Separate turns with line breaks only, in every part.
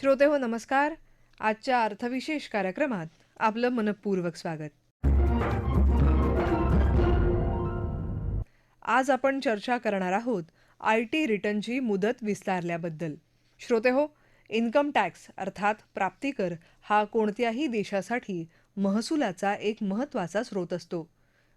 श्रोते हो नमस्कार. आजच्या अर्थविशेष कार्यक्रमात आपलं मनपूर्वक स्वागत. आज आपण चर्चा करणार आहोत आय टी रिटर्नची मुदत विस्तारल्याबद्दल. श्रोते हो इन्कम टॅक्स अर्थात प्राप्तिकर हा कोणत्याही देशासाठी महसुलाचा एक महत्त्वाचा स्रोत असतो.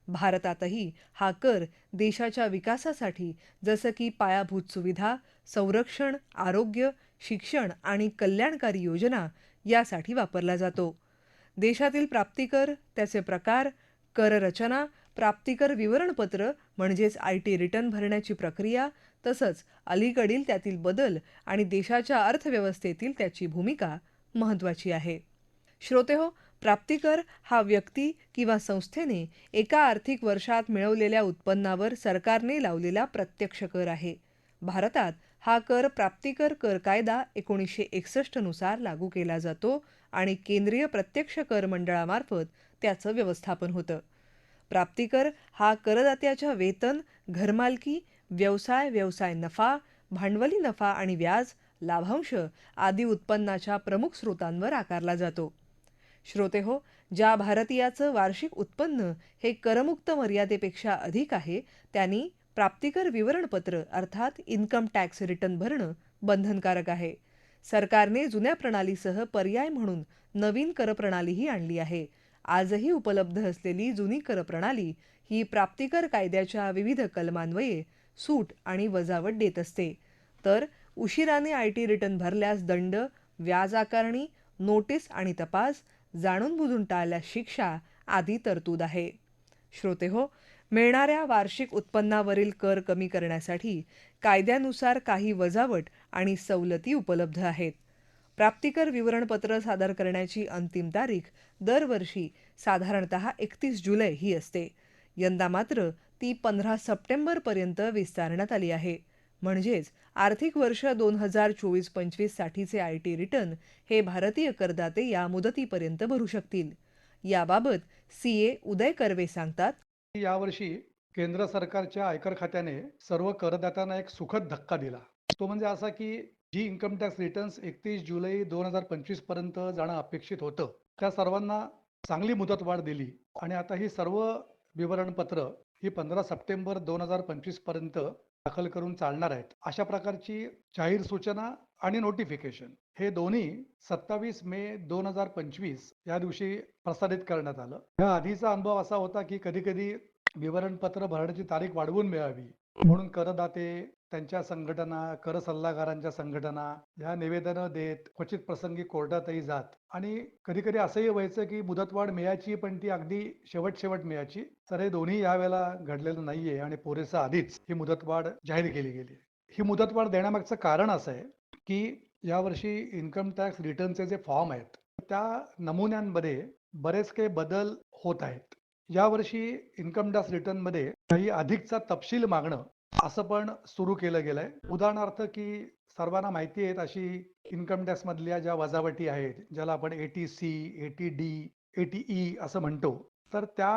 भारतातही हा कर देशाच्या विकासासाठी जसं की पायाभूत सुविधा संरक्षण आरोग्य शिक्षण आणि कल्याणकारी योजना यासाठी वापरला जातो. देशातील प्राप्तिकर त्याचे प्रकार कर रचना प्राप्तिकर विवरणपत्र म्हणजेच आय टी रिटर्न भरण्याची प्रक्रिया तसंच अलीकडील त्यातील बदल आणि देशाच्या अर्थव्यवस्थेतील त्याची भूमिका महत्त्वाची आहे. श्रोते हो प्राप्तिकर हा व्यक्ती किंवा संस्थेने एका आर्थिक वर्षात मिळवलेल्या उत्पन्नावर सरकारने लावलेला प्रत्यक्ष कर आहे. भारतात हा कर प्राप्तिकर कर कायदा एकोणीसशे एकसष्टनुसार लागू केला जातो आणि केंद्रीय प्रत्यक्ष कर मंडळामार्फत त्याचं व्यवस्थापन होतं. प्राप्तिकर हा करदात्याच्या वेतन घरमालकी व्यवसाय व्यवसाय नफा भांडवली नफा आणि व्याज लाभांश आदी उत्पन्नाच्या प्रमुख स्रोतांवर आकारला जातो. श्रोते हो ज्या भारतीयाचं वार्षिक उत्पन्न हे करमुक्त मर्यादेपेक्षा अधिक आहे त्यांनी प्राप्तिकर विवरणपत्र अर्थात इन्कम टॅक्स रिटर्न भरणं बंधनकारक आहे. सरकारने जुन्या प्रणालीसह पर्याय म्हणून नवीन करप्रणालीही आणली आहे. आजही उपलब्ध असलेली जुनी करप्रणाली ही प्राप्तिकर कायद्याच्या विविध कलमान्वये सूट आणि वजावट देत असते. तर उशिराने आय टी रिटर्न भरल्यास दंड व्याज आकारणी नोटीस आणि तपास जाणून बुजून टाळल्यास शिक्षा आदी तरतूद आहे. श्रोते हो मिळणाऱ्या वार्षिक उत्पन्नावरील कर कमी करण्यासाठी कायद्यानुसार काही वजावट आणि सवलती उपलब्ध आहेत. प्राप्तिकर विवरणपत्र सादर करण्याची अंतिम तारीख दरवर्षी साधारणत एकतीस जुलै ही असते. यंदा मात्र ती पंधरा सप्टेंबरपर्यंत विस्तारण्यात आली आहे. म्हणजेच आर्थिक वर्ष दोन हजार चोवीस पंचवीस साठीचे आय टी रिटर्न हे भारतीय करदाते या मुदतीपर्यंत भरू शकतील. याबाबत सी ए उदय कर्वे सांगतात
यावर्षी केंद्र सरकारच्या आयकर खात्याने सर्व करदात्यांना एक सुखद धक्का दिला. तो म्हणजे असा की जी इन्कम टॅक्स रिटर्न्स एकतीस जुलै दोन हजार पंचवीसपर्यंत जाणं अपेक्षित होतं. त्या सर्वांना चांगली मुदतवाढ दिली आणि आता ही सर्व विवरणपत्र ही पंधरा सप्टेंबर दोन हजार पंचवीसपर्यंत दाखल करून चालणार आहेत. अशा प्रकारची जाहीर सूचना आणि नोटिफिकेशन हे दोन्ही सत्तावीस मे दोन हजार पंचवीस या दिवशी प्रसारित करण्यात आलं. या आधीचा अनुभव असा होता की कधी कधी विवरणपत्र भरण्याची तारीख वाढवून मिळावी. म्हणून करदाते त्यांच्या संघटना कर सल्लागारांच्या संघटना ह्या निवेदनं देत क्वचित प्रसंगी कोर्टातही जात. आणि कधी कधी असंही व्हायचं की मुदतवाढ मिळायची पण ती अगदी शेवट शेवट मिळायची. तर हे दोन्ही यावेळेला घडलेलं नाहीये आणि पुरेसं आधीच ही मुदतवाढ जाहीर केली गेली. ही मुदतवाढ देण्यामागचं कारण असं आहे की यावर्षी इन्कम टॅक्स रिटर्नचे जे फॉर्म आहेत त्या नमुन्यांमध्ये बरेच काही बदल होत आहेत. यावर्षी इन्कम टॅक्स रिटर्नमध्ये काही अधिकचा तपशील मागणं असं पण सुरू केलं गेलंय. उदाहरणार्थ की सर्वांना माहिती आहेत अशी इन्कम टॅक्स मधल्या ज्या वजावटी आहेत ज्याला आपण eighty C eighty D eighty E असं म्हणतो तर त्या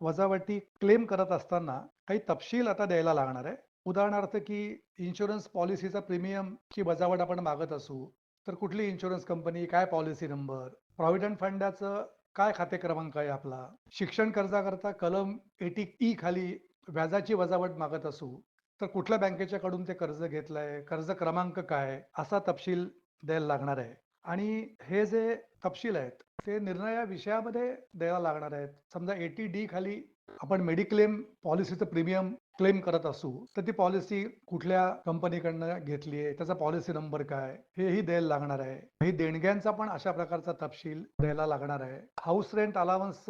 वजावटी क्लेम करत असताना काही तपशील आता द्यायला लागणार आहे. उदाहरणार्थ की इन्शुरन्स पॉलिसीचा प्रीमियमची बजावट आपण मागत असू तर कुठली इन्शुरन्स कंपनी काय पॉलिसी नंबर प्रॉव्हिडंट फंडाचं काय खाते क्रमांक आहे आपला? शिक्षण कर्जाकरता कलम एटी ई खाली व्याजाची वजावट मागत असू तर कुठल्या बँकेच्या कडून ते कर्ज घेतलंय कर्ज क्रमांक काय असा तपशील द्यायला लागणार आहे. आणि हे जे तपशील आहेत ते निर्णया विषयामध्ये द्यायला लागणार आहेत. समजा एटी डी खाली आपण मेडिक्लेम पॉलिसीचं प्रीमियम क्लेम करत असू तर ती पॉलिसी कुठल्या कंपनीकडनं घेतली आहे त्याचा पॉलिसी नंबर काय हेही द्यायला लागणार आहे. हे देणग्यांचा पण अशा प्रकारचा तपशील द्यायला लागणार आहे. हाऊस रेंट अलावन्स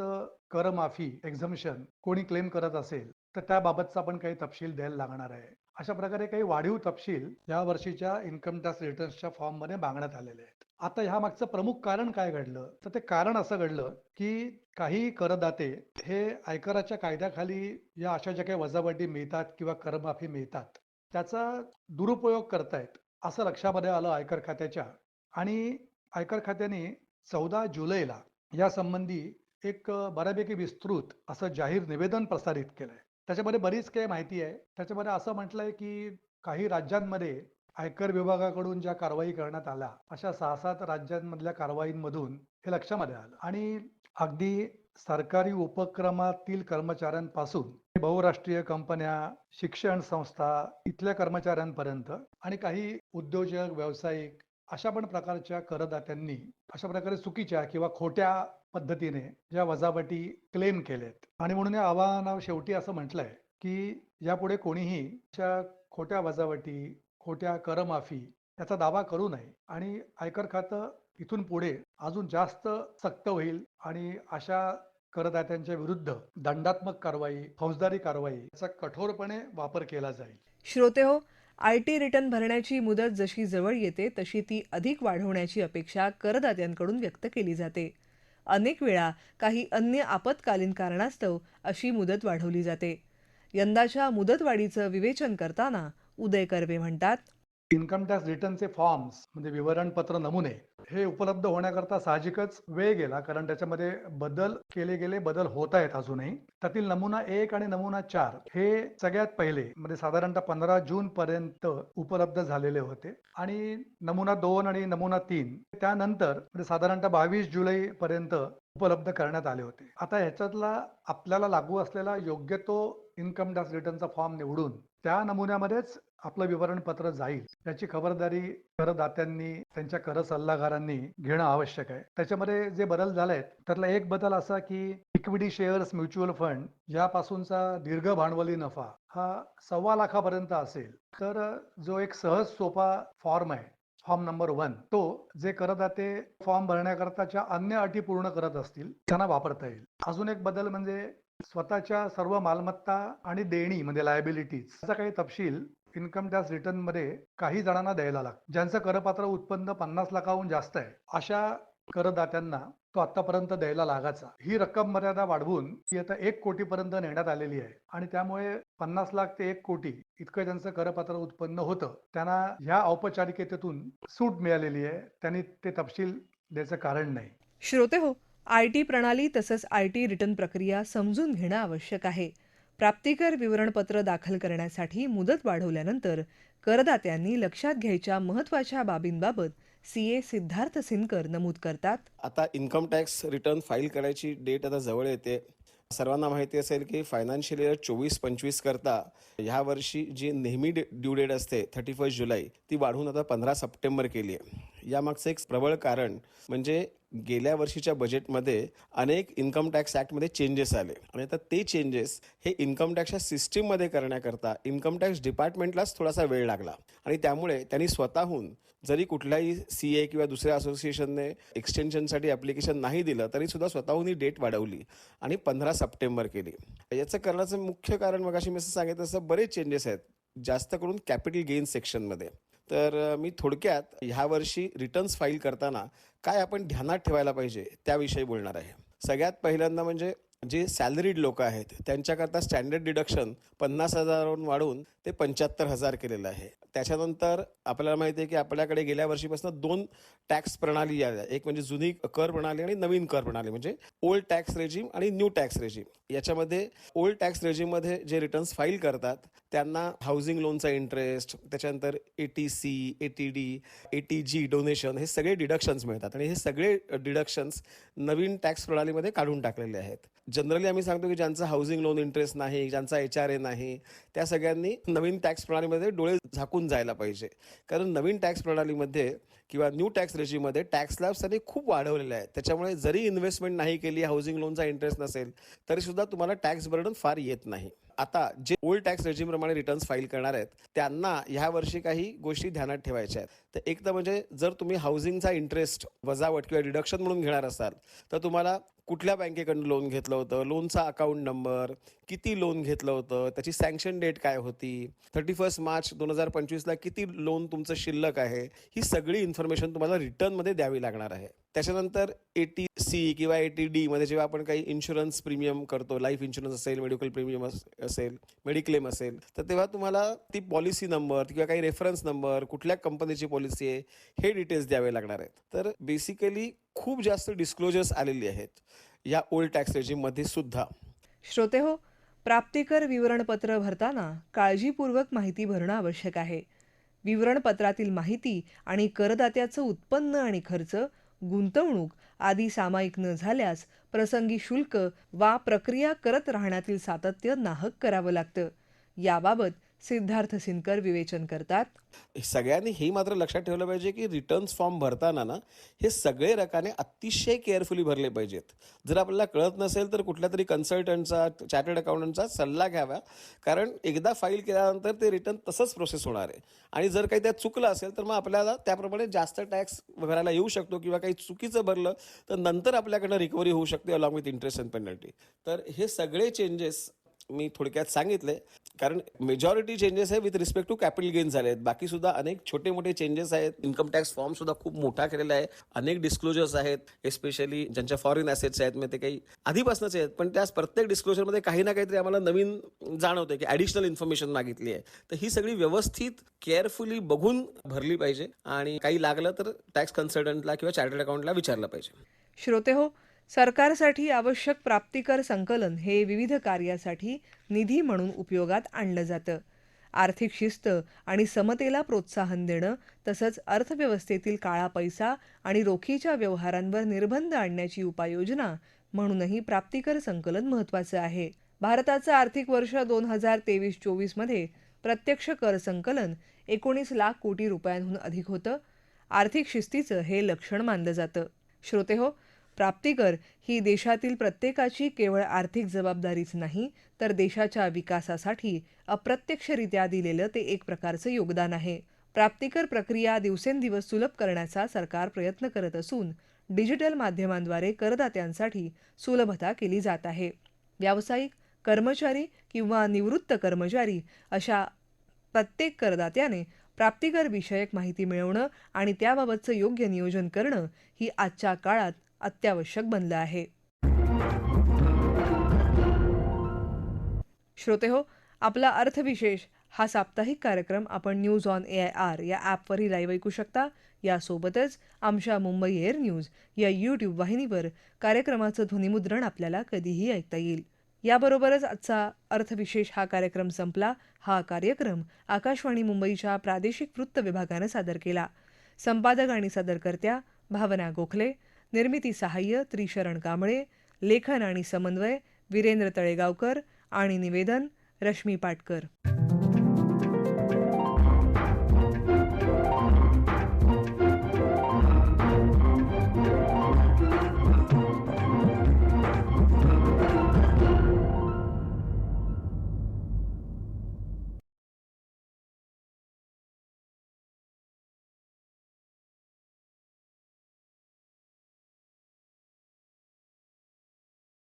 कर माफी एक्झम्शन कोणी क्लेम करत असेल तर त्याबाबतचा पण काही तपशील द्यायला लागणार आहे. अशा प्रकारे काही वाढीव तपशील या वर्षीच्या इन्कम टॅक्स रिटर्न्सच्या फॉर्ममध्ये मागण्यात आलेले आहे आता ह्या मागचं प्रमुख कारण काय घडलं? तर ते कारण असं घडलं की काही करदाते हे आयकराच्या कायद्याखाली या अशा ज्या काही वजावटी मिळतात किंवा करमाफी मिळतात त्याचा दुरुपयोग करतायत असं लक्षामध्ये आलं आयकर खात्याच्या. आणि आयकर खात्याने चौदा जुलैला या संबंधी एक बऱ्यापैकी विस्तृत असं जाहीर निवेदन प्रसारित केलंय. त्याच्यामध्ये बरीच काही माहिती आहे. त्याच्यामध्ये असं म्हटलंय की काही राज्यांमध्ये आयकर विभागाकडून ज्या कारवाई करण्यात आल्या अशा सहा सात राज्यांमधल्या कारवाईंमधून हे लक्षामध्ये आलं. आणि अगदी सरकारी उपक्रमातील कर्मचाऱ्यांपासून बहुराष्ट्रीय कंपन्या शिक्षण संस्था इथल्या कर्मचाऱ्यांपर्यंत आणि काही उद्योजक व्यावसायिक अशा पण प्रकारच्या करदात्यांनी अशा प्रकारे चुकीच्या किंवा खोट्या पद्धतीने ज्या वजावटी क्लेम केलेत. आणि म्हणून या आव्हानावर शेवटी असं म्हटलंय की यापुढे कोणीही अशा खोट्या वजावटी खोट्या करमाफी याचा दावा करू नये. आणि आयकर खातं इथून पुढे अजून जास्त सक्त होईल आणि अशा करदात्यांच्या विरुद्ध दंडात्मक कारवाई फौजदारी कारवाई याचा कठोरपणे वापर केला जाईल.
श्रोते हो आय टी रिटर्न भरण्याची मुदत जशी जवळ येते तशी ती अधिक वाढवण्याची अपेक्षा करदात्यांकडून व्यक्त केली जाते. अनेक वेळा काही अन्य आपत्कालीन कारणास्तव अशी मुदत वाढवली जाते. यंदाच्या मुदतवाढीचं विवेचन करताना उदय कर्वे म्हणतात.
इन्कम टॅक्स रिटर्नचे फॉर्म्स म्हणजे विवरणपत्र नमुने हे उपलब्ध होण्याकरता साहजिकच वेळ गेला कारण त्याच्यामध्ये बदल केले गेले बदल होत आहेत अजूनही. त्यातील नमुना एक आणि नमुना चार हे सगळ्यात पहिले म्हणजे साधारणतः पंधरा जून पर्यंत उपलब्ध झालेले होते. आणि नमुना दोन आणि नमुना तीन त्यानंतर म्हणजे साधारणतः बावीस जुलै पर्यंत उपलब्ध करण्यात आले होते. आता ह्याच्यातला आपल्याला लागू असलेला योग्य तो इन्कम टॅक्स रिटर्नचा फॉर्म निवडून त्या नमुन्यामध्येच आपलं विवरणपत्र जाईल. याची खबरदारी करदात्यांनी त्यांच्या कर सल्लागारांनी घेणं आवश्यक आहे. त्याच्यामध्ये जे बदल झाले त्यातला एक बदल असा की इक्विटी शेअर्स म्युच्युअल फंड यापासूनचा दीर्घ भांडवली नफा हा सव्वा लाखापर्यंत असेल. तर जो एक सहज सोपा फॉर्म आहे फॉर्म नंबर वन तो जे करदाते फॉर्म भरण्याकरताच्या अन्य अटी पूर्ण करत असतील त्यांना वापरता येईल. अजून एक बदल म्हणजे स्वतःच्या सर्व मालमत्ता आणि देणी म्हणजे लायबिलिटीज याचा काही तपशील इन्कम टॅक्स रिटर्नमध्ये काही जणांना द्यायला लागतो ज्यांचं करपात्र उत्पन्न पन्नास लाखाहून जास्त आहे अशा करदात्यांना तो आतापर्यंत द्यायला लागायचा. ही रक्कम मर्यादा वाढवून ती आता एक कोटी पर्यंत नेण्यात आलेली आहे. आणि त्यामुळे पन्नास लाख ते एक कोटी इतकं ज्यांचं करपात्र उत्पन्न होतं त्यांना ह्या औपचारिकतेतून सूट मिळालेली आहे. त्यांनी ते तपशील द्यायचं कारण नाही.
श्रोते हो आय टी प्रणाली तसंच आय टी रिटर्न प्रक्रिया समजून घेणं आवश्यक आहे. प्राप्तिकर विवरणपत्र दाखल करण्यासाठी मुदत वाढवल्यानंतर करदात्यांनी लक्षात घ्यायच्या महत्त्वाच्या बाबींबाबत सी ए सिद्धार्थ सिनकर नमूद करतात.
आता इन्कम टॅक्स रिटर्न फाईल करायची डेट आता जवळ येते. सर्वांना माहिती असेल की फायनान्शियल इयर चोवीस पंचवीस करता ह्या वर्षी जी नेहमी ड्यू डेट असते थर्टी फर्स्ट जुलै ती वाढवून आता पंधरा सप्टेंबर केली आहे. यामागचं एक प्रबळ कारण म्हणजे गेल्या वर्षीच्या बजेटमध्ये अनेक इन्कम टॅक्स ॲक्टमध्ये चेंजेस आले. आणि आता ते चेंजेस हे इन्कम टॅक्सच्या सिस्टीममध्ये करण्याकरता इन्कम टॅक्स डिपार्टमेंटलाच थोडासा वेळ लागला. आणि त्यामुळे त्यांनी स्वतःहून जरी कुठल्याही सी ए किंवा दुसऱ्या असोसिएशनने एक्सटेन्शनसाठी ॲप्लिकेशन नाही दिलं तरी सुद्धा स्वतःहून ही डेट वाढवली आणि पंधरा सप्टेंबर केली. याचं करण्याचं मुख्य कारण मग अशी मी असं सांगितलं तसं बरेच चेंजेस आहेत जास्त करून कॅपिटल गेन सेक्शनमध्ये तर मी थोडक्यात ह्या वर्षी रिटर्न्स फाईल करताना काय आपण ध्यानात ठेवायला पाहिजे त्याविषयी बोलणार आहे. सगळ्यात पहिल्यांदा म्हणजे जे सॅलरीड लोक आहेत त्यांच्याकरता स्टँडर्ड डिडक्शन पन्नास हजारावरून वाढवून ते पंच्याहत्तर हजार केलेलं आहे. त्याच्यानंतर आपल्याला माहिती आहे की आपल्याकडे गेल्या वर्षीपासून दोन टॅक्स प्रणाली आल्या एक म्हणजे जुनी कर प्रणाली आणि नवीन कर प्रणाली म्हणजे ओल्ड टॅक्स रेजिम आणि न्यू टॅक्स रेजिम. याच्यामध्ये ओल्ड टॅक्स रेजिममध्ये जे रिटर्न्स फाईल करतात त्यांना हाऊसिंग लोनचा इंटरेस्ट त्याच्यानंतर eighty C eighty D eighty G donation हे सगळे डिडक्शन्स मिळतात. आणि हे सगळे डिडक्शन्स नवीन टॅक्स प्रणालीमध्ये काढून टाकलेले आहेत. जनरली आम्ही सांगतो की ज्यांचं हाऊसिंग लोन इंटरेस्ट नाही ज्यांचा एच आर ए नाही त्या सगळ्यांनी नवीन टॅक्स प्रणालीमध्ये डोळे झाकून जायला पाहिजे. कारण नवीन टॅक्स प्रणालीमध्ये किंवा न्यू टॅक्स रेजिममध्ये टॅक्स लॅब्स त्यांनी खूप वाढवलेले आहेत. त्याच्यामुळे जरी इन्व्हेस्टमेंट नाही केली हाऊसिंग लोनचा इंटरेस्ट नसेल तरीसुद्धा तुम्हाला टॅक्स बर्डन फार येत नाही. आता जे ओल्ड टॅक्स रेजिमप्रमाणे रिटर्न्स फाईल करणार आहेत त्यांना ह्या वर्षी काही गोष्टी ध्यानात ठेवायच्या आहेत. तर एक तर म्हणजे जर तुम्ही हाऊसिंगचा इंटरेस्ट वजावट किंवा डिडक्शन म्हणून घेणार असाल तर तुम्हाला कुठल्या बँकेकडून लोन घेतलं होतं लोनचा अकाउंट नंबर किती लोन घेतलं होतं त्याची सँक्शन डेट काय होती थर्टी फर्स्ट मार्च दोन हजार पंचवीसला किती लोन तुमचं शिल्लक आहे ही सगळी इन्फॉर्मेशन तुम्हाला रिटर्नमध्ये द्यावी लागणार आहे. त्याच्यानंतर ए टी सी किंवा ए टी डीमध्ये जेव्हा आपण काही इन्शुरन्स प्रीमियम करतो लाईफ इन्शुरन्स असेल मेडिकल प्रीमियम असेल मेडिक्लेम असेल तर तेव्हा तुम्हाला ती पॉलिसी नंबर किंवा काही रेफरन्स नंबर कुठल्या कंपनीची पॉलिसी आहे हे डिटेल्स द्यावे लागणार आहेत. तर बेसिकली खूप जास्त डिस्क्लोजर्स आलेली आहेत या ओल्ड टॅक्स रेजिममध्ये सुद्धा.
श्रोते हो प्राप्तिकर विवरणपत्र भरताना काळजीपूर्वक माहिती भरणं आवश्यक आहे. विवरणपत्रातील माहिती आणि करदात्याचं उत्पन्न आणि खर्च गुंतवणूक आदी सामायिक न झाल्यास प्रसंगी शुल्क वा प्रक्रिया करत राहण्यातील सातत्य नाहक करावं लागतं. याबाबत सिद्धार्थ सिनकर विवेचन करतात.
सगळ्यांनी हे मात्र लक्षात ठेवलं पाहिजे की रिटर्न्स फॉर्म भरताना ना हे सगळे रकाने अतिशय केअरफुली भरले पाहिजेत. जर आपल्याला कळत नसेल तर कुठल्या तरी कन्सल्टंटचा चार्टर्ड अकाउंटंटचा सल्ला घ्यावा. कारण एकदा फाईल केल्यानंतर ते रिटर्न तसंच प्रोसेस होणार आहे. आणि जर काही त्यात चुकलं असेल तर मग आपल्याला त्याप्रमाणे जास्त टॅक्स भरायला येऊ शकतो किंवा काही चुकीचं भरलं तर नंतर आपल्याकडनं रिकव्हरी होऊ शकते along with interest and penalty तर हे सगळे चेंजेस मी थोडक्यात सांगितले कारण मेजॉरिटी चेंजेस आहे with respect to capital gain झाले आहेत. बाकी सुद्धा अनेक छोटे मोठे चेंजेस आहेत. इन्कम टॅक्स फॉर्म सुद्धा खूप मोठा केलेला आहे. अनेक डिस्क्लोजर्स आहेत. एस्पेशली ज्यांच्या फॉरेन ॲसेट्स आहेत मग ते काही आधीपासूनच आहेत. पण त्याच प्रत्येक डिस्क्लोजरमध्ये काही ना काहीतरी आम्हाला नवीन जाणवतं की ॲडिशनल इन्फॉर्मेशन मागितली आहे. तर ही सगळी व्यवस्थित केअरफुली बघून भरली पाहिजे. आणि काही लागलं तर टॅक्स कन्सल्टंटला किंवा चार्टर्ड अकाउंटला विचारलं पाहिजे.
श्रोते हो सरकारसाठी आवश्यक प्राप्तिकर संकलन हे विविध कार्यासाठी निधी म्हणून उपयोगात आणलं जातं. आर्थिक शिस्त आणि समतेला प्रोत्साहन देणं तसंच अर्थव्यवस्थेतील काळा पैसा आणि रोखीच्या व्यवहारांवर निर्बंध आणण्याची उपाययोजना म्हणूनही प्राप्तिकर संकलन महत्त्वाचं आहे. भारताचं आर्थिक वर्ष दोन हजार तेवीस चोवीसमध्ये प्रत्यक्ष कर संकलन एकोणीस लाख कोटी रुपयांहून अधिक होतं. आर्थिक शिस्तीचं हे लक्षण मानलं जातं. श्रोते हो प्राप्तिकर ही देशातील प्रत्येकाची केवळ आर्थिक जबाबदारीच नाही तर देशाच्या विकासासाठी अप्रत्यक्षरित्या दिलेलं ते एक प्रकारचं योगदान आहे. प्राप्तिकर प्रक्रिया दिवसेंदिवस सुलभ करण्याचा सरकार प्रयत्न करत असून डिजिटल माध्यमांद्वारे करदात्यांसाठी सुलभता केली जात आहे. व्यावसायिक कर्मचारी किंवा निवृत्त कर्मचारी अशा प्रत्येक करदात्याने प्राप्तिकर विषयक माहिती मिळवणं आणि त्याबाबतचं योग्य नियोजन करणं ही आजच्या काळात अत्यावश्यक बनलं आहे. श्रोते हो आपला अर्थविशेष हा साप्ताहिक कार्यक्रम आपण news on A I R या ॲपवरही लाईव्ह ऐकू शकता. यासोबतच आमच्या मुंबई एअर न्यूज या यूट्यूब वाहिनीवर कार्यक्रमाचं ध्वनिमुद्रण आपल्याला कधीही ऐकता येईल. याबरोबरच आजचा अर्थविशेष हा कार्यक्रम संपला. हा कार्यक्रम आकाशवाणी मुंबईच्या प्रादेशिक वृत्त विभागानं सादर केला. संपादक आणि सादरकर्त्या भावना गोखले निर्मिती सहाय्य त्रिशरण कांबळे लेखन आणि समन्वय वीरेंद्र तळेगावकर आणि निवेदन रश्मी पाटकर.